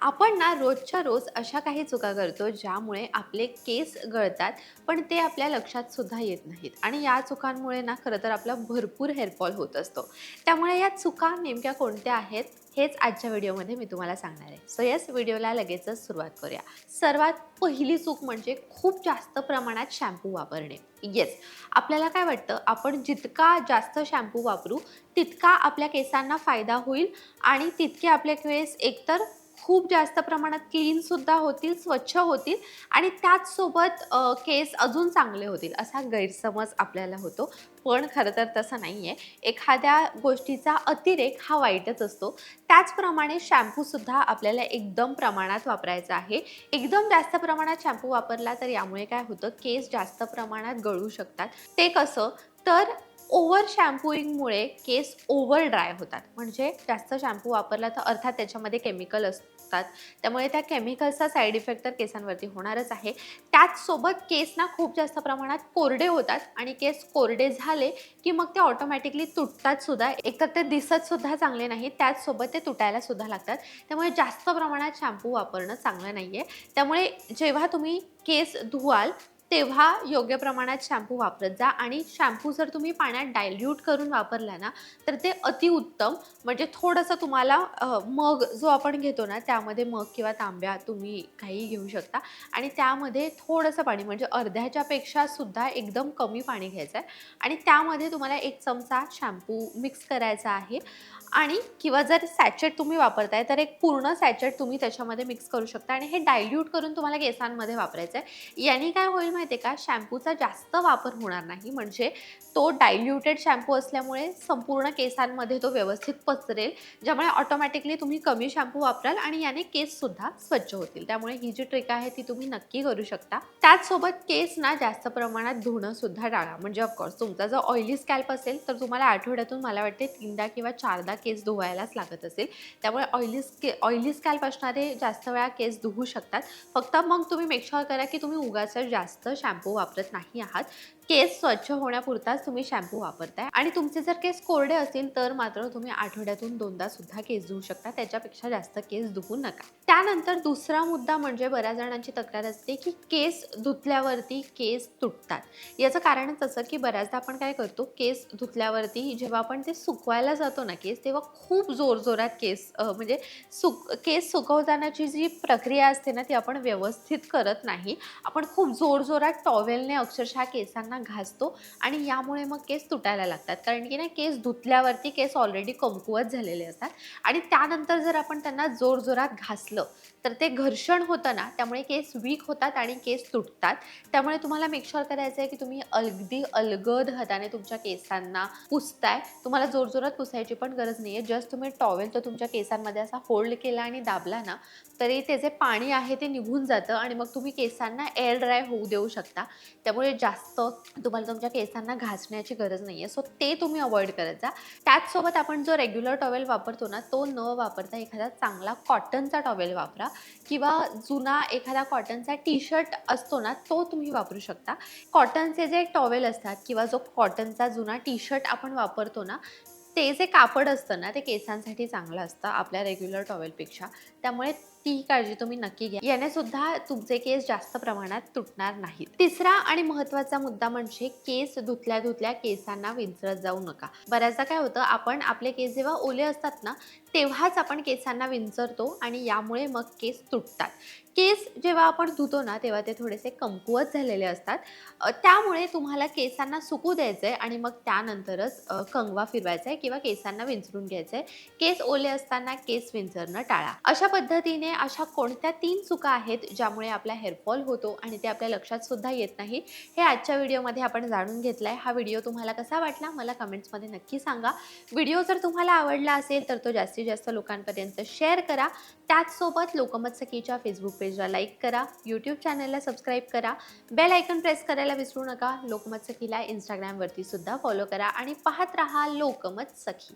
आपण ना रोजच्या रोज अशा काही चुका करतो ज्यामुळे आपले केस गळतात पण ते आपल्या लक्षात सुद्धा येत नाहीत. आणि या चुकांमुळे ना खरं तर आपला भरपूर हेअरफॉल होत असतो. त्यामुळे या चुका नेमक्या कोणत्या आहेत हेच आजच्या व्हिडिओमध्ये मी तुम्हाला सांगणार आहे. सो यस व्हिडिओला लगेचच सुरुवात करूया. सर्वात पहिली चूक म्हणजे खूप जास्त प्रमाणात शॅम्पू वापरणे. येस आपल्याला काय वाटतं? आपण जितका जास्त शॅम्पू वापरू तितका आपल्या केसांना फायदा होईल आणि तितके आपले केस एकतर खूप जास्त प्रमाणात क्लीनसुद्धा होतील स्वच्छ होतील आणि त्याचसोबत केस अजून चांगले होतील असा गैरसमज आपल्याला होतो. पण खरं तर तसं नाही आहे एखाद्या गोष्टीचा अतिरेक हा वाईटच असतो. त्याचप्रमाणे शॅम्पूसुद्धा आपल्याला एकदम प्रमाणात वापरायचा आहे. एकदम जास्त प्रमाणात शॅम्पू वापरला तर यामुळे काय होतं? केस जास्त प्रमाणात गळू शकतात. ते कसं? तर ओव्हर शॅम्पूइंगमुळे केस ओव्हर ड्राय होतात. म्हणजे जास्त शॅम्पू वापरला तर अर्थात त्याच्यामध्ये केमिकल असतात त्यामुळे त्या केमिकलचा साईड इफेक्ट तर केसांवरती होणारच आहे. त्याचसोबत केस ना खूप जास्त प्रमाणात कोरडे होतात आणि केस कोरडे झाले की मग ते ऑटोमॅटिकली तुटतात सुद्धा. एकतर ते दिसत सुद्धा चांगले नाही त्याचसोबत ते तुटायला सुद्धा लागतात. त्यामुळे जास्त प्रमाणात शॅम्पू वापरणं चांगलं नाही आहे त्यामुळे जेव्हा तुम्ही केस धुवाल तेव्हा योग्य प्रमाणात शॅम्पू वापरत जा. आणि शॅम्पू जर तुम्ही पाण्यात डायल्यूट करून वापरला ना तर ते अतिउत्तम म्हणजे थोडंसं तुम्हाला मग जो आपण घेतो ना त्यामध्ये मग किंवा तांब्या तुम्ही काही घेऊ शकता. आणि त्यामध्ये थोडंसं पाणी म्हणजे अर्ध्याच्यापेक्षा सुद्धा एकदम कमी पाणी घ्यायचं आहे. आणि त्यामध्ये तुम्हाला एक चमचा शॅम्पू मिक्स करायचा आहे. आणि किंवा जर सॅचेट तुम्ही वापरताय तर एक पूर्ण सॅचेट तुम्ही त्याच्यामध्ये मिक्स करू शकता. आणि हे डायल्यूट करून तुम्हाला केसांमध्ये वापरायचं आहे. याने काय होईल माहिती आहे का? शॅम्पूचा जास्त वापर होणार नाही. म्हणजे तो डायल्युटेड शॅम्पू असल्यामुळे संपूर्ण केसांमध्ये तो व्यवस्थित पसरेल ज्यामुळे ऑटोमॅटिकली तुम्ही कमी शॅम्पू वापराल आणि याने केससुद्धा स्वच्छ होतील. त्यामुळे ही जी ट्रिक आहे ती तुम्ही नक्की करू शकता. त्याचसोबत केस ना जास्त प्रमाणात धुणं सुद्धा टाळा. म्हणजे ऑफकोर्स तुमचा जर ऑइली स्कॅल्प असेल तर तुम्हाला आठवड्यातून मला वाटते तीनदा किंवा चारदा केस धुवायलाच लागत असेल. त्यामुळे ऑइली स्के ऑइली स्कॅल्प असणारे जास्त वेळा केस धुवू शकतात. फक्त मग तुम्ही मेकश्युअर करा की तुम्ही उगाच जास्त शॅम्पू वापरत नाही आहात. केस स्वच्छ होण्यापुरताच तुम्ही शॅम्पू वापरताय. आणि तुमचे जर केस कोरडे असतील तर मात्र तुम्ही आठवड्यातून दोनदा सुद्धा केस धुवू शकता. त्याच्यापेक्षा जास्त केस धुवू नका. त्यानंतर दुसरा मुद्दा म्हणजे बऱ्याच जणांची तक्रार असते की केस धुतल्यावरती केस तुटतात. याचं कारणच असं की बऱ्याचदा आपण काय करतो केस धुतल्यावरती जेव्हा आपण ते सुकवायला जातो ना केस तेव्हा खूप जोरजोरात केस म्हणजे सुक केस सुकवतानाची जी प्रक्रिया असते ना ती आपण व्यवस्थित करत नाही. आपण खूप जोरजोरात टॉवेलने अक्षरशः केसांना घासतो आणि यामुळे मग केस तुटायला लागतात. कारण की ना केस धुतल्यावरती केस ऑलरेडी कमकुवत झालेले असतात. आणि त्यानंतर जर आपण त्यांना जोरजोरात घासलं तर ते घर्षण होतं ना त्यामुळे केस वीक होतात आणि केस तुटतात. त्यामुळे तुम्हाला मेकशुअर करायचं आहे की तुम्ही अगदी अलगद हाताने तुमच्या केसांना पुसताय. तुम्हाला जोरजोरात पुसायची पण गरज नाही आहे जस्ट तुम्ही टॉवेल तर तुमच्या केसांमध्ये असा होल्ड केला आणि दाबला ना तरी ते जे पाणी आहे ते निघून जातं आणि मग तुम्ही केसांना एअर ड्राय होऊ देऊ शकता. त्यामुळे जास्त तुम्हाला तुमच्या केसांना घासण्याची गरज नाही आहे सो ते तुम्ही अवॉइड करत जा. त्याचसोबत आपण जो रेग्युलर टॉवेल वापरतो ना तो न वापरता एखादा चांगला कॉटनचा टॉवेल वापरा किंवा जुना एखादा कॉटनचा टी शर्ट असतो ना तो तुम्ही वापरू शकता. कॉटनचे जे टॉवेल असतात किंवा जो कॉटनचा जुना टी शर्ट आपण वापरतो ना ते जे कापड असतं ना ते केसांसाठी चांगलं असतं आपल्या रेग्युलर टॉवेलपेक्षा त्यामुळे ती काळजी तुम्ही नक्की घ्या. याने सुद्धा तुमचे केस जास्त प्रमाणात तुटणार नाहीत. तिसरा आणि महत्त्वाचा मुद्दा म्हणजे केस धुतल्या धुतल्या केसांना विंचरत जाऊ नका. बऱ्याचदा काय होतं आपण आपले केस जेव्हा ओले असतात ना तेव्हाच आपण केसांना विंचरतो आणि यामुळे मग केस तुटतात. केस जेव्हा आपण धुतो ना तेव्हा ते थोडेसे कमकुवत झालेले असतात. त्यामुळे तुम्हाला केसांना सुकू द्यायचं आहे आणि मग त्यानंतरच कंगवा फिरवायचा आहे किंवा केसांना विंचरून घ्यायचं आहे केस ओले असताना केस विंचरणं टाळा. अशा पद्धतीने अशा कोणत्या तीन चुका आहेत ज्यामुळे आपला हेअरफॉल होतो आणि ते आपल्या लक्षात सुद्धा येत नाही हे आजच्या व्हिडिओमध्ये आपण जाणून घेतलं आहे हा व्हिडिओ तुम्हाला कसा वाटला मला कमेंट्समध्ये नक्की सांगा. व्हिडिओ जर तुम्हाला आवडला असेल तर तो जास्तीत जास्त लोकांपर्यंत शेअर करा. त्याचसोबत लोकमत सखीच्या फेसबुक पेजला लाईक करा. यूट्यूब चॅनलला सबस्क्राईब करा. बेल आयकन प्रेस करायला विसरू नका. लोकमत सखीला इंस्टाग्रामवरती सुद्धा फॉलो करा आणि पाहत रहा लोकमत सखी.